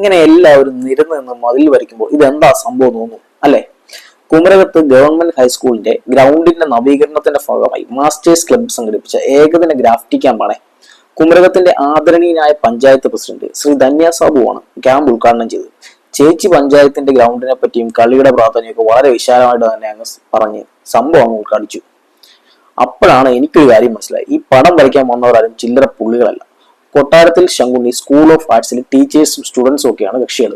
ഇങ്ങനെ എല്ലാവരും നിരന്ന് നിന്ന് മതിൽ വരയ്ക്കുമ്പോൾ ഇതെന്താ സംഭവം തോന്നുന്നു അല്ലെ? കുമരകത്ത് ഗവൺമെന്റ് ഹൈസ്കൂളിന്റെ ഗ്രൗണ്ടിന്റെ നവീകരണത്തിന്റെ ഭാഗമായി മാസ്റ്റേഴ്സ് ക്ലബ് സംഘടിപ്പിച്ച ഏകദിന ഗ്രാഫ്റ്റി ക്യാമ്പാണ്. കുമരകത്തിന്റെ ആദരണീയനായ പഞ്ചായത്ത് പ്രസിഡന്റ് ശ്രീ ധന്യ സാബുവാണ് ക്യാമ്പ് ഉദ്ഘാടനം ചെയ്തത്. ചേച്ചി പഞ്ചായത്തിന്റെ ഗ്രൗണ്ടിനെ പറ്റിയും കളിയുടെ പ്രാധാന്യമൊക്കെ വളരെ വിശാലമായിട്ട് തന്നെ അങ്ങ് പറഞ്ഞ് സംഭവം അങ്ങ് ഉദ്ഘാടിച്ചു. അപ്പോഴാണ് എനിക്കൊരു കാര്യം മനസ്സിലായി. ഈ പടം വരയ്ക്കാൻ വന്നവരാരും ചില്ലറ പുള്ളികളല്ല. കൊട്ടാരത്തിൽ ശങ്കുണ്ണി സ്കൂൾ ഓഫ് ആർട്സിൽ ടീച്ചേഴ്സും സ്റ്റുഡൻസും ഒക്കെയാണ് കക്ഷികൾ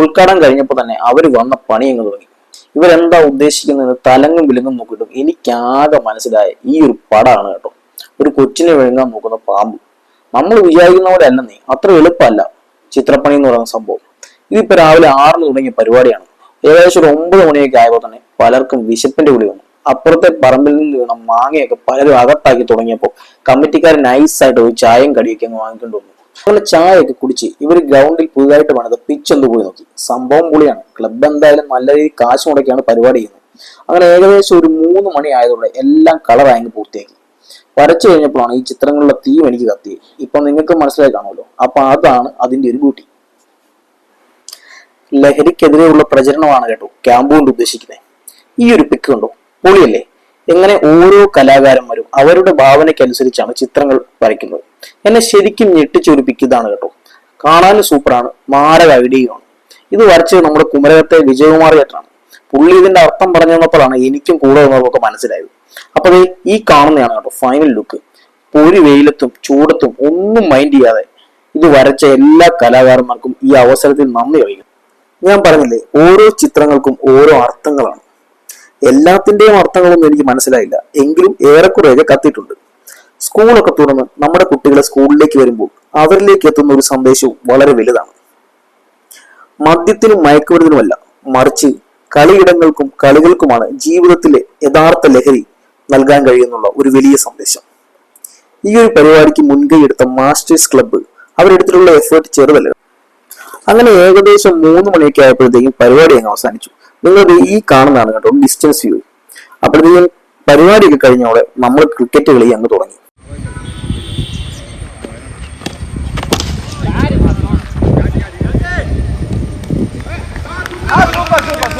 ഉദ്ഘാടനം കഴിഞ്ഞപ്പോൾ തന്നെ അവർ വന്ന പണി അങ്ങ് തുടങ്ങി. ഇവരെന്താ ഉദ്ദേശിക്കുന്നതെന്ന് തലങ്ങും വിലങ്ങും നോക്കിയിട്ടും എനിക്കാകെ മനസ്സിലായ ഈ ഒരു പടമാണ് കേട്ടോ. ഒരു കൊച്ചിനെ വിഴുങ്ങാൻ നോക്കുന്ന പാമ്പ്. നമ്മൾ വിചാരിക്കുന്ന പോലെ അല്ലെന്നേ അത്ര എളുപ്പമല്ല ചിത്രപ്പണി എന്ന് പറയുന്ന സംഭവം. ഇതിപ്പോ രാവിലെ ആറിന് തുടങ്ങിയ പരിപാടിയാണ്. ഏകദേശം ഒരു ഒമ്പത് മണിയൊക്കെ ആയപ്പോൾ തന്നെ പലർക്കും വിശപ്പിന്റെ വിളി വന്നു. അപ്പുറത്തെ പറമ്പിൽ നിന്ന് വീണ മാങ്ങയൊക്കെ പലരും അകത്താക്കി തുടങ്ങിയപ്പോൾ കമ്മിറ്റിക്കാർ നൈസായിട്ട് ഒരു ചായയും കടിയൊക്കെ അങ്ങ് വാങ്ങിക്കൊണ്ട് വന്നു. അങ്ങനെ ചായയൊക്കെ കുടിച്ച് ഇവർ ഗ്രൗണ്ടിൽ പുതുതായിട്ട് പണിത് പിച്ച് ഒന്ന് പോയി നോക്കി. സംഭവം പൊളിയാണ്. ക്ലബ്ബ് എന്തായാലും നല്ല രീതിയിൽ കാശ് മുടക്കിയാണ് പരിപാടി ചെയ്യുന്നത്. അങ്ങനെ ഏകദേശം ഒരു മൂന്ന് മണി ആയതോടെ എല്ലാം കളർ പൂർത്തിയാക്കി. വരച്ചു കഴിഞ്ഞപ്പോഴാണ് ഈ ചിത്രങ്ങളുടെ തീം എനിക്ക് കത്തി. ഇപ്പൊ നിങ്ങൾക്ക് മനസ്സിലായി കാണുമല്ലോ. അപ്പൊ അതാണ് അതിന്റെ ഒരു ബ്യൂട്ടി ലഹരിക്കെതിരെയുള്ള പ്രചരണമാണ് കേട്ടോ ക്യാമ്പ് കൊണ്ട് ഉദ്ദേശിക്കുന്നത് ഈ ഒരു പിക്ക് കണ്ടോ? പൊളിയല്ലേ? എങ്ങനെ ഓരോ കലാകാരന്മാരും അവരുടെ ഭാവനയ്ക്കനുസരിച്ചാണ് ചിത്രങ്ങൾ വരയ്ക്കുന്നത്. എന്നെ ശരിക്കും ഞെട്ടിച്ചൊരിപ്പിക്കുന്നതാണ് കേട്ടോ. കാണാനും സൂപ്പറാണ്. മാരക ഐഡിയയുമാണ് ഇത് വരച്ചത് നമ്മുടെ കുമരകത്തെ വിജയകുമാർ ചേട്ടനാണ്. പുള്ളി ഇതിന്റെ അർത്ഥം പറഞ്ഞു തന്നപ്പോഴാണ് എനിക്കും കൂടെ വന്നതൊക്കെ മനസ്സിലായത്. അപ്പൊ ഈ കാണുന്നതാണ് കേട്ടോ ഫൈനൽ ലുക്ക് ഒരു വെയിലത്തും ചൂടത്തും ഒന്നും മൈൻഡ് ചെയ്യാതെ ഇത് വരച്ച എല്ലാ കലാകാരന്മാർക്കും ഈ അവസരത്തിൽ നന്ദി അറിയിക്കുന്നു. ഞാൻ പറഞ്ഞില്ലേ ഓരോ ചിത്രങ്ങൾക്കും ഓരോ അർത്ഥങ്ങളാണ്. എല്ലാത്തിന്റെയും അർത്ഥങ്ങളൊന്നും എനിക്ക് മനസ്സിലായില്ല. എങ്കിലും ഏറെക്കുറെയൊക്കെ കത്തിയിട്ടുണ്ട്. സ്കൂളൊക്കെ തുറന്ന് നമ്മുടെ കുട്ടികളെ സ്കൂളിലേക്ക് വരുമ്പോൾ അവരിലേക്ക് എത്തുന്ന ഒരു സന്ദേശവും വളരെ വലുതാണ്. മദ്യത്തിനും മയക്കുമരുന്നിനുമല്ല മറിച്ച് കളിയിടങ്ങൾക്കും കളികൾക്കുമാണ് ജീവിതത്തിലെ യഥാർത്ഥ ലഹരി നൽകാൻ കഴിയുന്നുള്ള ഒരു വലിയ സന്ദേശം. ഈ ഒരു പരിപാടിക്ക് മുൻകൈ എടുത്ത മാസ്റ്റേഴ്സ് ക്ലബ്ബ് അവരെടുത്തിട്ടുള്ള എഫേർട്ട് ചെറുതല്ല. അങ്ങനെ ഏകദേശം മൂന്ന് മണിയൊക്കെ ആയപ്പോഴത്തേക്കും പരിപാടി അങ്ങ് അവസാനിച്ചു. നിങ്ങളുടെ ഈ കാണുന്നതാണ് കേട്ടോ ഡിസ്റ്റൻസ് വ്യൂ അപ്പോഴത്തേക്കും പരിപാടിയൊക്കെ കഴിഞ്ഞോടെ നമ്മൾ ക്രിക്കറ്റ് കളി അങ്ങ് തുടങ്ങി. super, super,